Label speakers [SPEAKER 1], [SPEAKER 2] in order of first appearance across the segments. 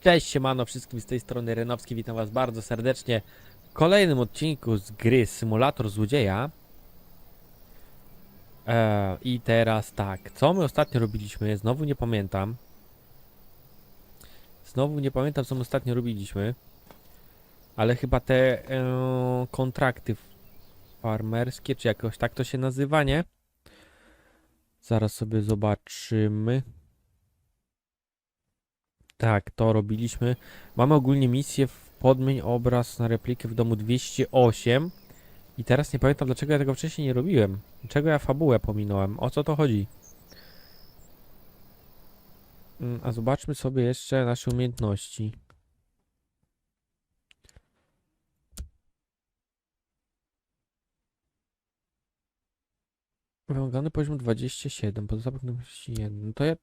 [SPEAKER 1] Cześć, siemano wszystkim z tej strony Renowski, witam was bardzo serdecznie w kolejnym odcinku z gry Symulator Złodzieja. Eee, I teraz tak, co my ostatnio robiliśmy? Znowu nie pamiętam. Znowu nie pamiętam, co my ostatnio robiliśmy. Ale chyba te e, kontrakty farmerskie, czy jakoś tak to się nazywa, nie? Zaraz sobie zobaczymy. Tak, to robiliśmy. Mamy ogólnie misję w podmień obraz na replikę w domu 208. I teraz nie pamiętam dlaczego ja tego wcześniej nie robiłem. Dlaczego ja fabułę pominąłem. O co to chodzi? Mm, A zobaczmy sobie jeszcze nasze umiejętności. Wymagany poziom 27, pozostawiam 21. No to ja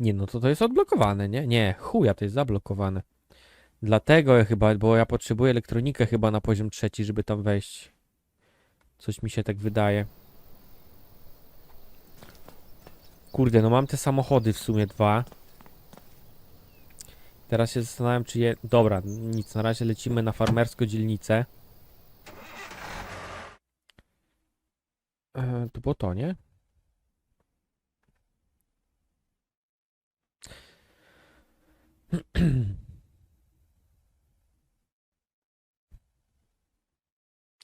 [SPEAKER 1] Nie, no to to jest odblokowane, nie? Nie, chuja, to jest zablokowane. Dlatego ja chyba, bo ja potrzebuję elektronikę chyba na poziom trzeci, żeby tam wejść. Coś mi się tak wydaje. Kurde, no mam te samochody w sumie dwa. Teraz się zastanawiam, czy je... Dobra, nic, na razie lecimy na farmersko dzielnicę. E, to było to, nie?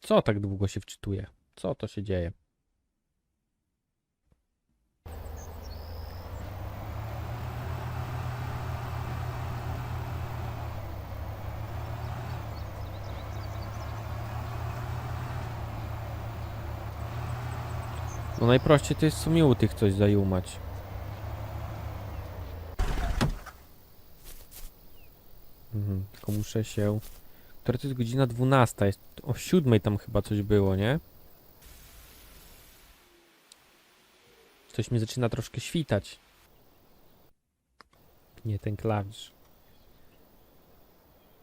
[SPEAKER 1] Co tak długo się wczytuje? Co to się dzieje? No najprościej to jest w sumie u tych coś zajumać. Mhm, tylko muszę się... Która to jest godzina 12? Jest o 7 tam chyba coś było, nie? Coś mi zaczyna troszkę świtać. Nie ten klawisz.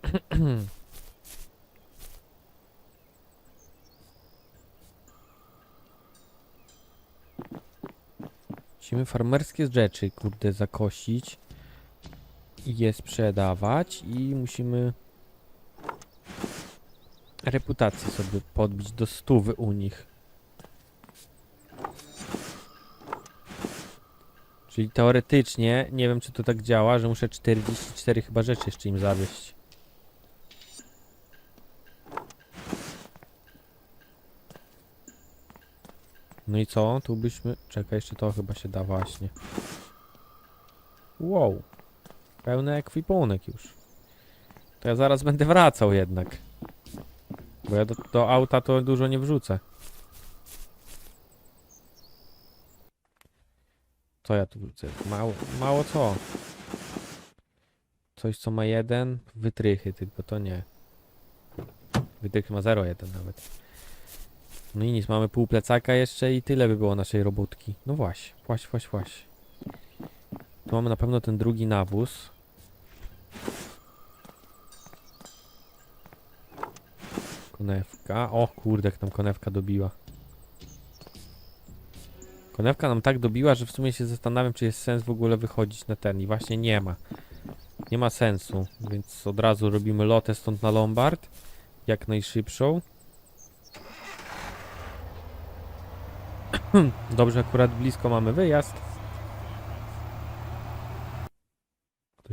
[SPEAKER 1] Musimy farmerskie rzeczy, kurde, zakosić je sprzedawać i musimy reputację sobie podbić do stówy u nich. Czyli teoretycznie, nie wiem czy to tak działa, że muszę 44 chyba rzeczy jeszcze im zawieść. No i co? Tu byśmy... Czekaj, jeszcze to chyba się da właśnie. Wow. Pełny ekwipunek już. To ja zaraz będę wracał jednak. Bo ja do, do auta to dużo nie wrzucę. Co ja tu wrzucę? Mało, mało co. Coś co ma jeden, wytrychy tylko to nie. Wytrychy ma 0,1 nawet. No i nic, mamy pół plecaka jeszcze i tyle by było naszej robótki. No właśnie, właśnie, właśnie, właśnie. Tu mamy na pewno ten drugi nawóz. Konewka. O kurde, jak nam konewka dobiła. Konewka nam tak dobiła, że w sumie się zastanawiam, czy jest sens w ogóle wychodzić na ten. I właśnie nie ma. Nie ma sensu, więc od razu robimy lotę stąd na Lombard. Jak najszybszą. Dobrze, akurat blisko mamy wyjazd.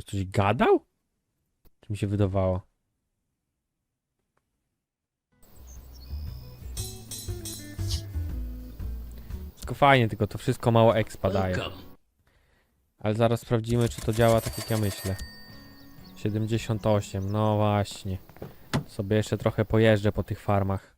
[SPEAKER 1] Coś gadał? Czy mi się wydawało? Wszystko fajnie, tylko to wszystko mało expa daje. Ale zaraz sprawdzimy, czy to działa tak jak ja myślę. 78, no właśnie. Sobie jeszcze trochę pojeżdżę po tych farmach.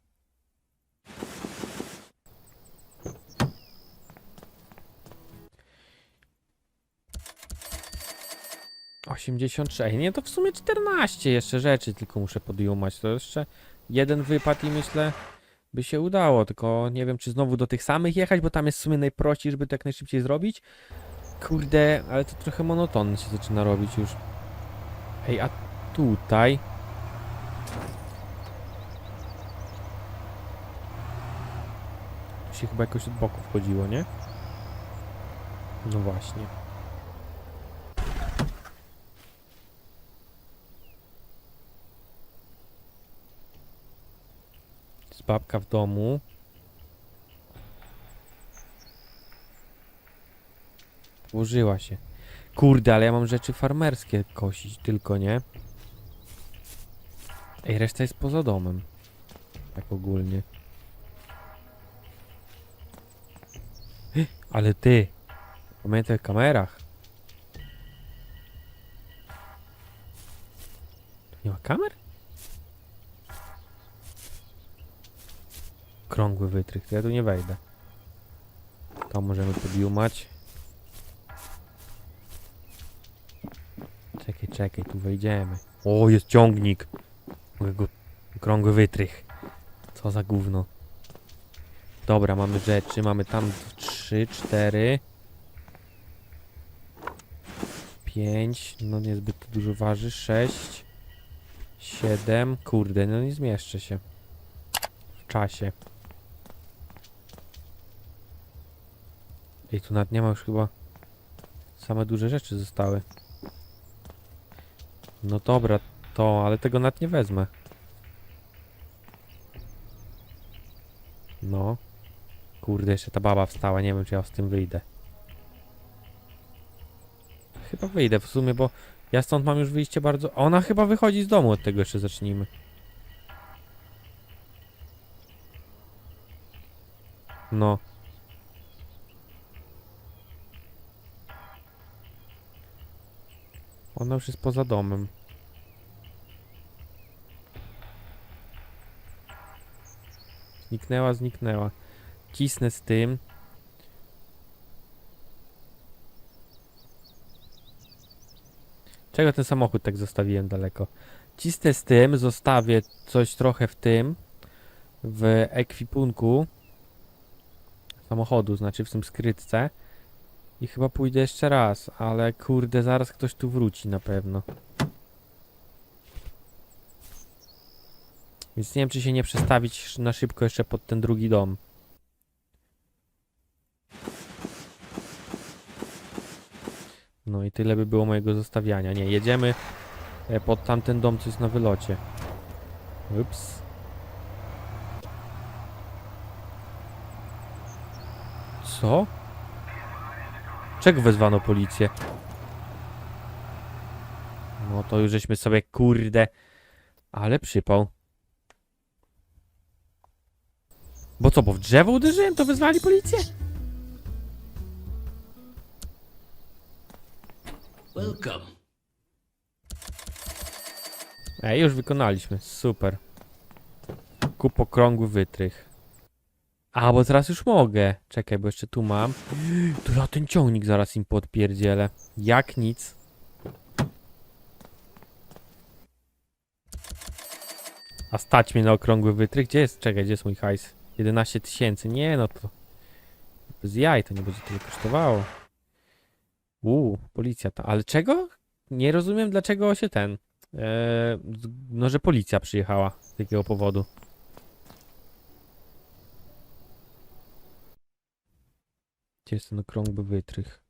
[SPEAKER 1] Osiemdziesiąt sześć. Nie, to w sumie 14 jeszcze rzeczy tylko muszę podjumać. To jeszcze jeden wypad i myślę by się udało. Tylko nie wiem, czy znowu do tych samych jechać, bo tam jest w sumie najprościej, żeby to jak najszybciej zrobić. Kurde, ale to trochę monotonnie się zaczyna robić już. Ej, a tutaj... Tu się chyba jakoś od boku wchodziło, nie? No właśnie. Babka w domu. Włożyła się. Kurde, ale ja mam rzeczy farmerskie kosić, tylko nie. Ej, reszta jest poza domem. Tak ogólnie. Ale ty! Pamiętaj o kamerach. Tu nie ma kamer? Krągły wytrych, to ja tu nie wejdę. To możemy podjumać. Czekaj, czekaj, tu wejdziemy. O, jest ciągnik. Go... Krągły wytrych. Co za gówno. Dobra, mamy rzeczy, mamy tam 3, 4 5, no niezbyt dużo waży, 6 7, kurde, no nie zmieszczę się w czasie. Ej, tu nawet nie ma już chyba same duże rzeczy zostały. No dobra, to, ale tego nawet nie wezmę. No. Kurde, jeszcze ta baba wstała, nie wiem czy ja z tym wyjdę. Chyba wyjdę w sumie, bo ja stąd mam już wyjście bardzo... Ona chyba wychodzi z domu, od tego jeszcze zacznijmy. No. Ona już jest poza domem. Zniknęła, zniknęła. Cisnę z tym. Czego ten samochód tak zostawiłem daleko? Cisnę z tym, zostawię coś trochę w tym, w ekwipunku samochodu, znaczy w tym skrytce. I chyba pójdę jeszcze raz, ale kurde, zaraz ktoś tu wróci na pewno. Więc nie wiem, czy się nie przestawić na szybko jeszcze pod ten drugi dom. No i tyle by było mojego zostawiania. Nie, jedziemy e, pod tamten dom, co jest na wylocie. Ups. Co? Czego wezwano policję? No to już żeśmy sobie kurde. Ale przypał. Bo co, bo w drzewo uderzyłem, to wezwali policję?
[SPEAKER 2] Welcome.
[SPEAKER 1] Ej, już wykonaliśmy. Super. Kup okrągły wytrych. A, bo teraz już mogę. Czekaj, bo jeszcze tu mam. Tu ja ten ciągnik zaraz im podpierdzielę. Jak nic. A stać mnie na okrągły wytrych? Gdzie jest? Czekaj, gdzie jest mój hajs? 11 tysięcy. Nie, no to... Z jaj to nie będzie tyle kosztowało. Uuu, policja ta. Ale czego? Nie rozumiem, dlaczego się ten... Eee, no, że policja przyjechała z takiego powodu. Gdzie jest ten okrągły wytrych?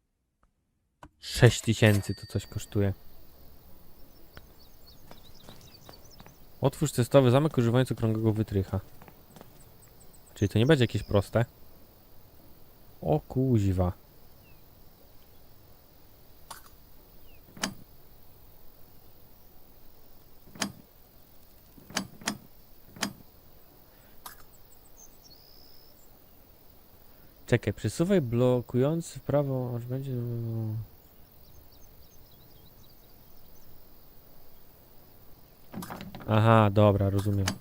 [SPEAKER 1] 6 tysięcy to coś kosztuje. Otwórz testowy zamek używając okrągłego wytrycha. Czyli to nie będzie jakieś proste? O kuźwa. Czekaj, przesuwaj blokujący w prawo, aż będzie... Aha, dobra, rozumiem.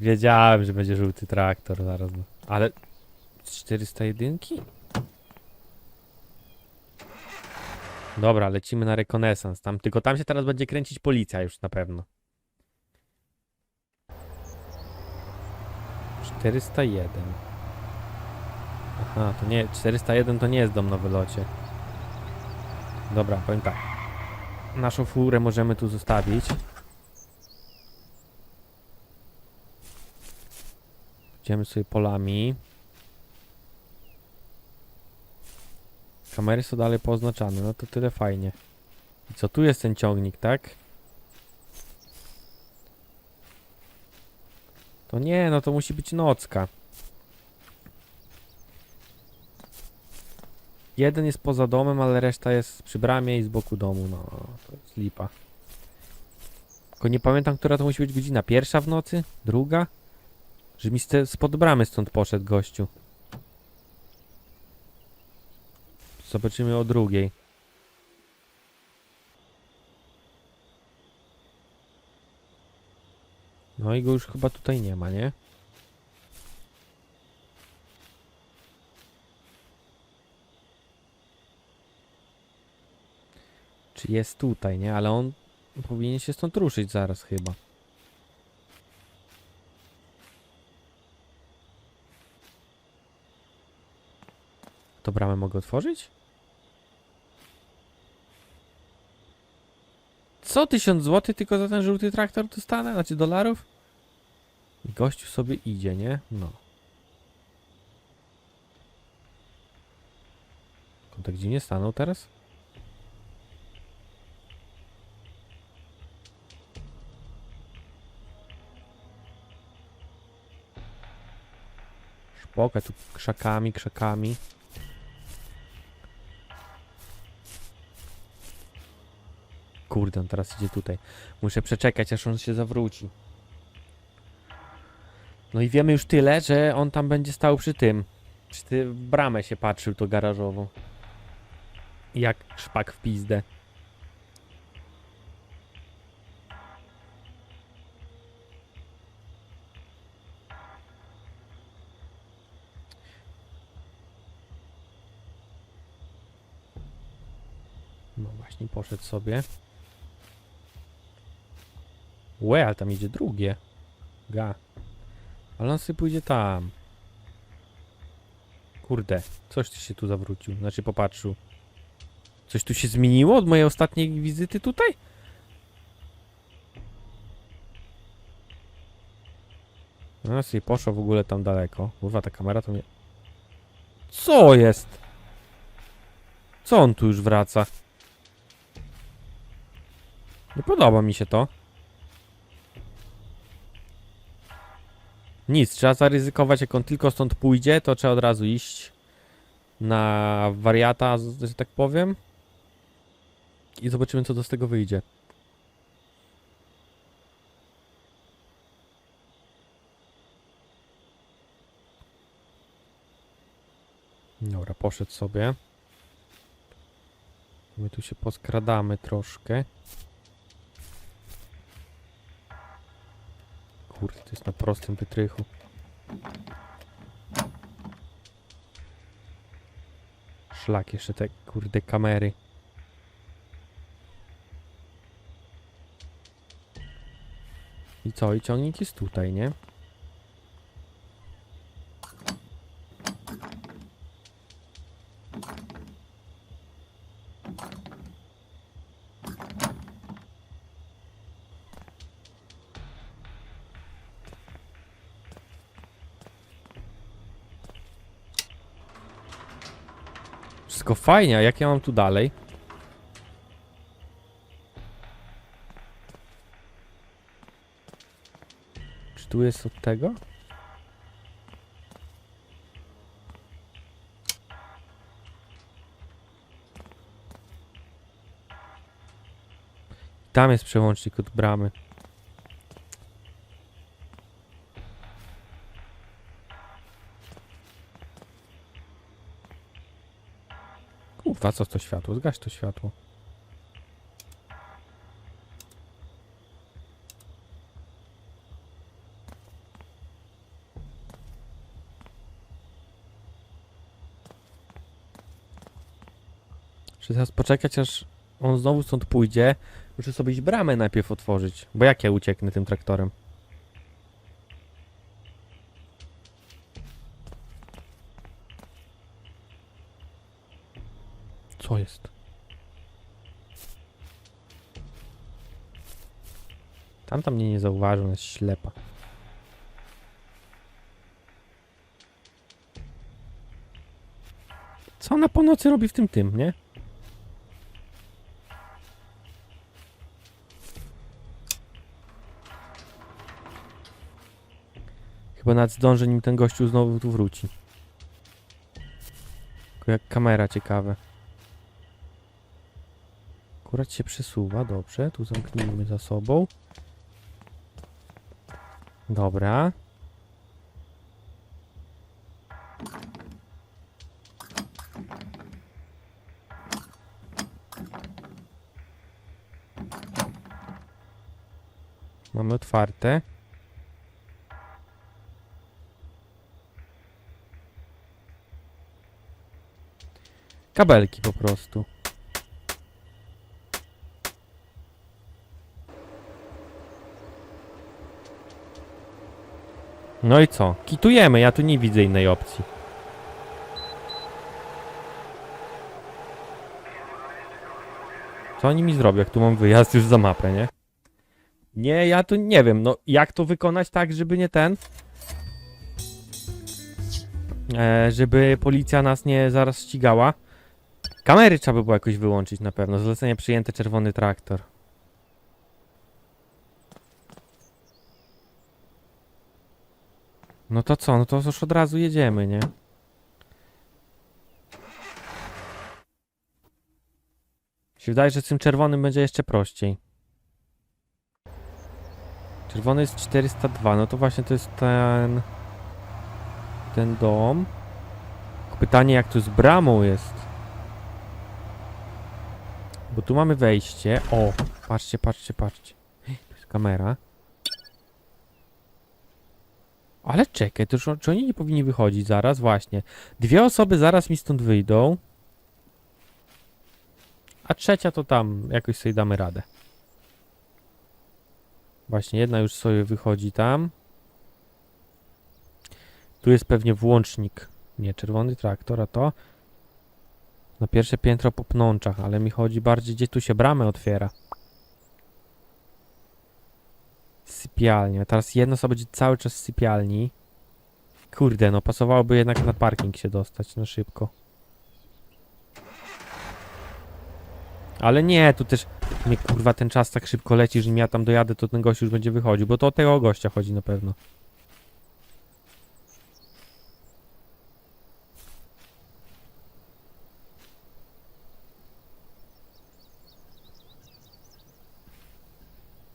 [SPEAKER 1] Wiedziałem, że będzie żółty traktor zaraz. no. Ale 401? Dobra, lecimy na rekonesans. Tam, tylko tam się teraz będzie kręcić policja już na pewno. 401. Aha, to nie, 401 to nie jest dom na wylocie. Dobra, powiem tak. Naszą furę możemy tu zostawić. Idziemy sobie polami. Kamery są dalej pooznaczane, no to tyle fajnie. I co, tu jest ten ciągnik, tak? To nie, no to musi być nocka. Jeden jest poza domem, ale reszta jest przy bramie i z boku domu, no to jest lipa. Tylko nie pamiętam, która to musi być godzina. Pierwsza w nocy? Druga? Że mi spod bramy stąd poszedł gościu. Zobaczymy o drugiej. No i go już chyba tutaj nie ma, nie? Czy jest tutaj, nie? Ale on powinien się stąd ruszyć zaraz chyba. To bramę mogę otworzyć? Co? Tysiąc złotych tylko za ten żółty traktor dostanę? Znaczy dolarów? I gościu sobie idzie, nie? No. On tak dziwnie stanął teraz? Szpoka tu krzakami, krzakami. Kurde, on teraz idzie tutaj. Muszę przeczekać, aż on się zawróci. No i wiemy już tyle, że on tam będzie stał przy tym. Przy ty bramę się patrzył to garażową. Jak szpak w pizdę. No właśnie, poszedł sobie. Łe, ale tam idzie drugie. Ga. Ale on sobie pójdzie tam. Kurde, coś tu się tu zawrócił. Znaczy popatrzył. Coś tu się zmieniło od mojej ostatniej wizyty tutaj? No sobie poszło w ogóle tam daleko. Kurwa, ta kamera to mnie... Co jest? Co on tu już wraca? Nie podoba mi się to. Nic, trzeba zaryzykować, jak on tylko stąd pójdzie, to trzeba od razu iść na wariata, że tak powiem. I zobaczymy, co z tego wyjdzie. Dobra, poszedł sobie. My tu się poskradamy troszkę. Kurde, to jest na prostym wytrychu. Szlak, jeszcze te kurde kamery. I co? I ciągnik jest tutaj, nie? Wszystko fajnie, a jak ja mam tu dalej? Czy tu jest od tego? Tam jest przełącznik od bramy. Kurwa, co to światło? Zgaś to światło. Muszę teraz poczekać, aż on znowu stąd pójdzie. Muszę sobie iść bramę najpierw otworzyć. Bo jak ja ucieknę tym traktorem? Co jest? Tamta mnie nie zauważył, jest ślepa. Co ona po nocy robi w tym tym, nie? Chyba nawet zdąży, nim ten gościu znowu tu wróci. Tylko jak kamera ciekawe. Akurat się przesuwa, dobrze. Tu zamknijmy za sobą. Dobra. Mamy otwarte. Kabelki po prostu. No i co? Kitujemy, ja tu nie widzę innej opcji. Co oni mi zrobią, jak tu mam wyjazd już za mapę, nie? Nie, ja tu nie wiem, no jak to wykonać tak, żeby nie ten? E, żeby policja nas nie zaraz ścigała. Kamery trzeba by było jakoś wyłączyć na pewno. Zlecenie przyjęte, czerwony traktor. No to co, no to już od razu jedziemy, nie? się wydaje, że z tym czerwonym będzie jeszcze prościej. Czerwony jest 402, no to właśnie to jest ten... Ten dom. Pytanie jak tu z bramą jest. Bo tu mamy wejście. O, patrzcie, patrzcie, patrzcie. Tu jest kamera. Ale czekaj, to już, czy oni nie powinni wychodzić zaraz? Właśnie. Dwie osoby zaraz mi stąd wyjdą. A trzecia to tam, jakoś sobie damy radę. Właśnie, jedna już sobie wychodzi tam. Tu jest pewnie włącznik. Nie, czerwony traktor, a to na pierwsze piętro po pnączach, ale mi chodzi bardziej, gdzie tu się bramę otwiera. Sypialnia. Teraz jedno sobie będzie cały czas w sypialni. Kurde, no pasowałoby jednak na parking się dostać na szybko. Ale nie, tu też mnie kurwa ten czas tak szybko leci, że ja tam dojadę, to ten gość już będzie wychodził, bo to o tego gościa chodzi na pewno.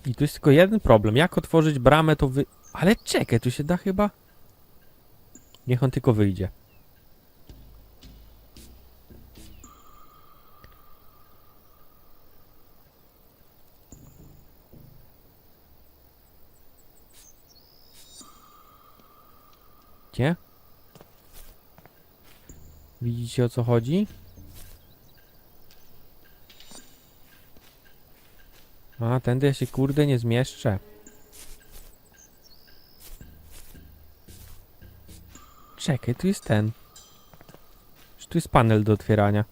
[SPEAKER 1] I tu jest tylko jeden problem. Jak otworzyć bramę, to wy... Ale czekaj, tu się da chyba... Niech on tylko wyjdzie. Widzicie o co chodzi? A, tędy ja się kurde nie zmieszczę. Czekaj, tu jest ten. Że tu jest panel do otwierania.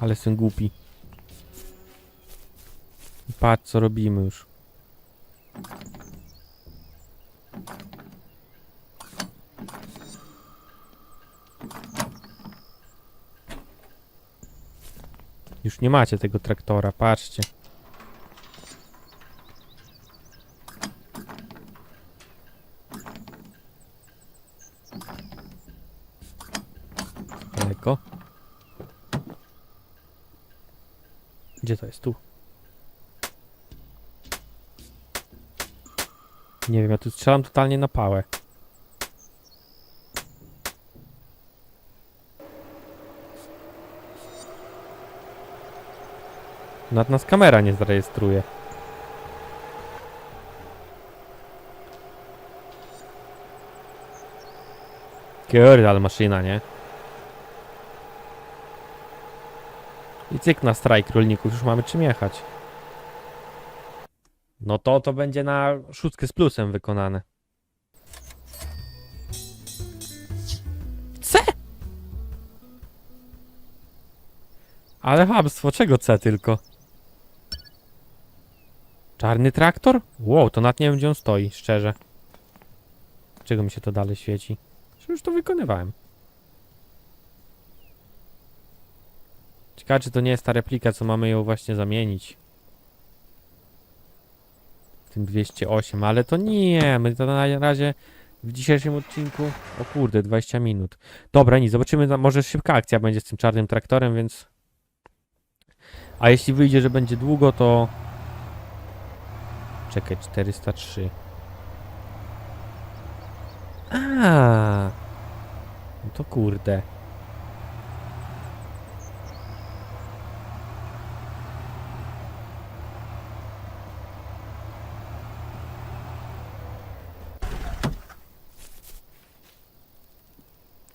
[SPEAKER 1] Ale jestem głupi. Patrz co robimy już. Nie macie tego traktora, patrzcie. Daleko. Gdzie to jest? Tu. Nie wiem, ja tu strzelam totalnie na pałę. Nad nas kamera nie zarejestruje. Kurde, maszyna, nie? I cyk na strajk rolników, już mamy czym jechać. No to to będzie na szóstkę z plusem wykonane. C! Ale chamstwo, czego C tylko? Czarny traktor? Wow, to nawet nie wiem, gdzie on stoi, szczerze. Czego mi się to dalej świeci? Już to wykonywałem. Ciekawe, czy to nie jest ta replika, co mamy ją właśnie zamienić. W tym 208, ale to nie, my to na razie w dzisiejszym odcinku, o kurde, 20 minut. Dobra, nic, zobaczymy, może szybka akcja będzie z tym czarnym traktorem, więc... A jeśli wyjdzie, że będzie długo, to Czekaj, 403. A, no to kurde.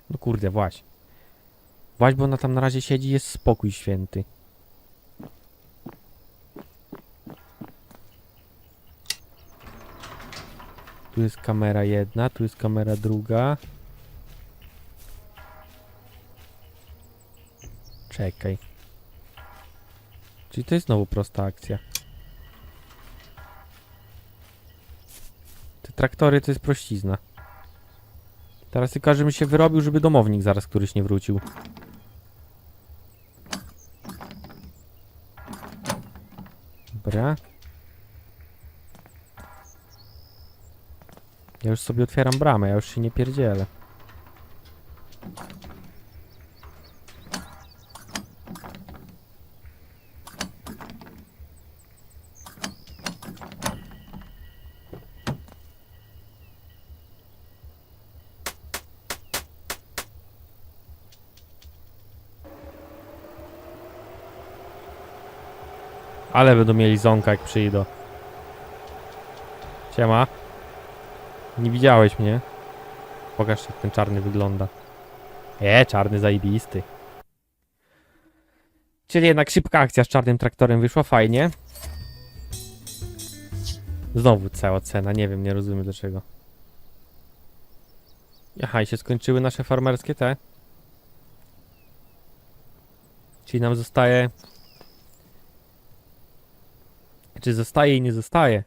[SPEAKER 1] No kurde, właśnie. Właśnie, bo ona tam na razie siedzi, jest spokój święty. Tu jest kamera jedna, tu jest kamera druga. Czekaj. Czyli to jest znowu prosta akcja. Te traktory to jest prościzna. Teraz tylko, żebym się wyrobił, żeby domownik zaraz któryś nie wrócił. Dobra. Ja już sobie otwieram bramę, ja już się nie pierdzielę. Ale będą mieli zonka jak przyjdą. Siema. Nie widziałeś mnie. Pokaż jak ten czarny wygląda. E, czarny zajebisty. Czyli jednak szybka akcja z czarnym traktorem wyszła fajnie. Znowu cała cena, nie wiem, nie rozumiem dlaczego. Aha, i się skończyły nasze farmerskie te. Czyli nam zostaje... Czy zostaje i nie zostaje?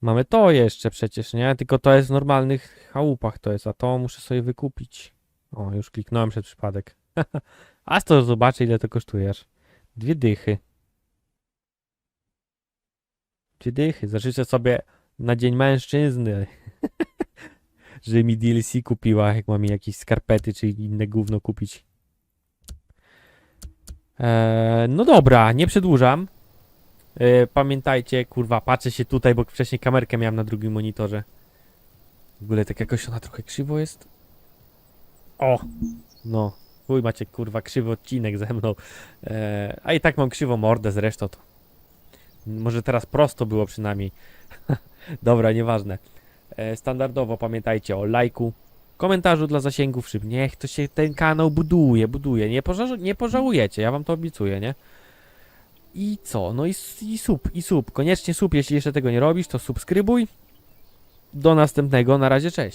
[SPEAKER 1] Mamy to jeszcze przecież, nie? Tylko to jest w normalnych chałupach to jest, a to muszę sobie wykupić. O, już kliknąłem przez przypadek. a to zobaczę ile to kosztujesz. Dwie dychy. Dwie dychy. Zażyczę sobie na dzień mężczyzny. Żeby mi DLC kupiła, jak mam jakieś skarpety czy inne gówno kupić. Eee, no dobra, nie przedłużam. Eee, pamiętajcie, kurwa, patrzę się tutaj, bo wcześniej kamerkę miałem na drugim monitorze. W ogóle tak jakoś ona trochę krzywo jest. O! No. Uj, macie kurwa krzywy odcinek ze mną. Eee, a i tak mam krzywą mordę zresztą to. Może teraz prosto było przynajmniej. Dobra, nieważne. Eee, standardowo pamiętajcie o lajku, komentarzu dla zasięgów szyb. Niech to się ten kanał buduje, buduje. Nie, poża nie pożałujecie, ja wam to obiecuję, nie? I co? No i, i sub, i sub. Koniecznie sub, jeśli jeszcze tego nie robisz, to subskrybuj. Do następnego, na razie, cześć.